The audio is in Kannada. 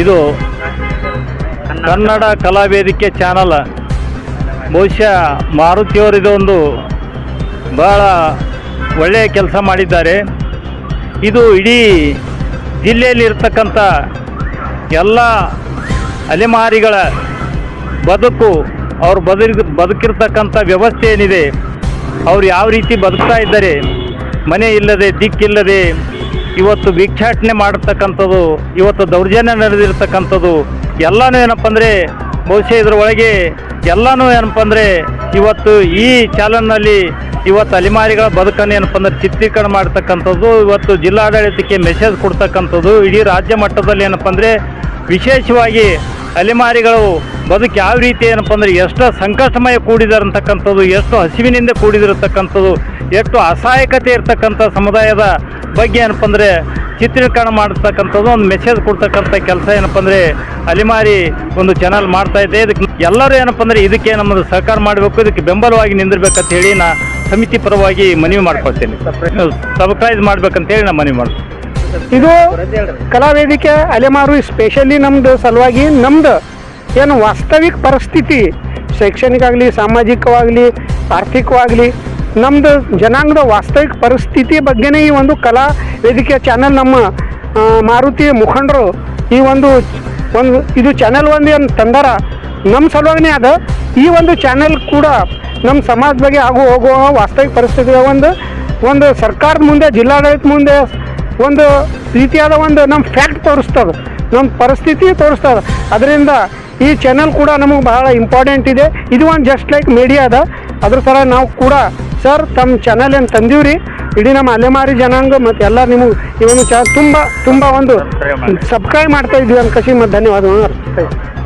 ಇದು ಕನ್ನಡ ಕಲಾವೇದಿಕೆ ಚಾನಲ್. ಬಹುಶಃ ಮಾರುತಿಯವರು ಇದೊಂದು ಬಹಳ ಒಳ್ಳೆಯ ಕೆಲಸ ಮಾಡಿದ್ದಾರೆ. ಇದು ಇಡೀ ಜಿಲ್ಲೆಯಲ್ಲಿ ಇರ್ತಕ್ಕಂಥ ಎಲ್ಲ ಅಲೆಮಾರಿಗಳ ಬದುಕು, ಅವ್ರು ಬದುಕ್ ಬದುಕಿರ್ತಕ್ಕಂಥ ವ್ಯವಸ್ಥೆ ಏನಿದೆ, ಅವ್ರು ಯಾವ ರೀತಿ ಬದುಕ್ತಾ ಇದ್ದಾರೆ, ಮನೆ ಇಲ್ಲದೆ, ದಿಕ್ಕಿಲ್ಲದೆ ಇವತ್ತು ಭಿಕ್ಷಾಟನೆ ಮಾಡತಕ್ಕಂಥದ್ದು, ಇವತ್ತು ದೌರ್ಜನ್ಯ ನಡೆದಿರ್ತಕ್ಕಂಥದ್ದು, ಎಲ್ಲನೂ ಏನಪ್ಪ ಅಂದರೆ ಬಹುಶಃ ಇದರೊಳಗೆ ಎಲ್ಲನೂ ಏನಪ್ಪ ಅಂದರೆ ಇವತ್ತು ಈ ಚಾಲನ್ನಲ್ಲಿ ಇವತ್ತು ಅಲೆಮಾರಿಗಳ ಬದುಕನ್ನು ಏನಪ್ಪ ಅಂದರೆ ಚಿತ್ರೀಕರಣ ಮಾಡ್ತಕ್ಕಂಥದ್ದು, ಇವತ್ತು ಜಿಲ್ಲಾಡಳಿತಕ್ಕೆ ಮೆಸೇಜ್ ಕೊಡ್ತಕ್ಕಂಥದ್ದು, ಇಡೀ ರಾಜ್ಯ ಮಟ್ಟದಲ್ಲಿ ಏನಪ್ಪ ಅಂದರೆ ವಿಶೇಷವಾಗಿ ಅಲೆಮಾರಿಗಳು ಬದುಕು ಯಾವ ರೀತಿ ಏನಪ್ಪ ಅಂದರೆ ಎಷ್ಟು ಸಂಕಷ್ಟಮಯ ಕೂಡಿದಾರಂತಕ್ಕಂಥದ್ದು ಎಷ್ಟು ಹಸಿವಿನಿಂದ ಕೂಡಿದಿರತಕ್ಕಂಥದ್ದು ಎಷ್ಟು ಅಸಹಾಯಕತೆ ಇರತಕ್ಕಂಥ ಸಮುದಾಯದ ಬಗ್ಗೆ ಏನಪ್ಪ ಅಂದರೆ ಚಿತ್ರೀಕರಣ ಮಾಡತಕ್ಕಂಥದ್ದು ಒಂದು ಮೆಸೇಜ್ ಕೊಡ್ತಕ್ಕಂಥ ಕೆಲಸ ಏನಪ್ಪ ಅಂದರೆ ಅಲಿಮಾರಿ ಒಂದು ಚಾನಲ್ ಮಾಡ್ತಾ ಇದೆ. ಇದಕ್ಕೆ ಎಲ್ಲರೂ ಏನಪ್ಪ ಅಂದರೆ ಇದಕ್ಕೆ ನಮ್ಮದು ಸಹಕಾರ ಮಾಡಬೇಕು ಇದಕ್ಕೆ ಬೆಂಬಲವಾಗಿ ನಿಂದಿರ್ಬೇಕಂತ ಹೇಳಿ ನಾ ಸಮಿತಿ ಪರವಾಗಿ ಮನವಿ ಮಾಡ್ಕೊಳ್ತೇನೆ. ಸಬ್ಸ್ಕ್ರೈಬ್ ಮಾಡ್ಬೇಕಂತೇಳಿ ನಾನು ಮನವಿ ಮಾಡ್ತೀನಿ. ಇದು ಕಲಾವೇದಿಕೆ ಅಲೆಮಾರು ಸ್ಪೆಷಲಿ ನಮ್ದು ಸಲುವಾಗಿ ನಮ್ದು ಏನು ವಾಸ್ತವಿಕ ಪರಿಸ್ಥಿತಿ ಶೈಕ್ಷಣಿಕ ಆಗಲಿ ಸಾಮಾಜಿಕವಾಗಲಿ, ಆರ್ಥಿಕವಾಗಲಿ ನಮ್ಮದು ಜನಾಂಗದ ವಾಸ್ತವಿಕ ಪರಿಸ್ಥಿತಿ ಬಗ್ಗೆನೇ ಈ ಒಂದು ಕಲಾ ವೇದಿಕೆ ಚಾನಲ್ ನಮ್ಮ ಮಾರುತಿ ಮುಖಂಡರು ಈ ಒಂದು ಒಂದು ಇದು ಚಾನಲ್ ಒಂದು ಏನು ತಂದಾರ ನಮ್ಮ ಸಲುವಾಗಿನೇ ಅದ. ಈ ಒಂದು ಚಾನೆಲ್ ಕೂಡ ನಮ್ಮ ಸಮಾಜ ಬಗ್ಗೆ ಆಗು ಹೋಗುವ ವಾಸ್ತವಿಕ ಪರಿಸ್ಥಿತಿಯ ಒಂದು ಒಂದು ಸರ್ಕಾರದ ಮುಂದೆ ಜಿಲ್ಲಾಡಳಿತ ಮುಂದೆ ಒಂದು ರೀತಿಯಾದ ಒಂದು ನಮ್ಮ ಫ್ಯಾಕ್ಟ್ ತೋರಿಸ್ತದೆ. ನಮ್ಮ ಪರಿಸ್ಥಿತಿ ತೋರಿಸ್ತದೆ. ಅದರಿಂದ ಈ ಚಾನಲ್ ಕೂಡ ನಮಗೆ ಬಹಳ ಇಂಪಾರ್ಟೆಂಟ್ ಇದೆ. ಇದು ಒಂದು ಜಸ್ಟ್ ಲೈಕ್ ಮೀಡಿಯಾ ಅದ. ಅದ್ರ ಥರ ನಾವು ಕೂಡ ಸರ್ ತಮ್ಮ ಚಾನಲ್ ಏನು ತಂದೀವ್ರಿ? ಇಡೀ ನಮ್ಮ ಅಲೆಮಾರಿ ಜನಾಂಗ ಮತ್ತು ಎಲ್ಲ ನಿಮಗೆ ಈ ಒಂದು ಚ ತುಂಬ ತುಂಬ ಒಂದು ಸಬ್ಸ್ಕ್ರೈಬ್ ಮಾಡ್ತಾ ಇದ್ವಿ ಅಂತ ಕಸಿ ಮತ್ತು ಧನ್ಯವಾದಗಳು. ಅರ್ಪಿಸ್ತಾ ಇದ್ದೀನಿ.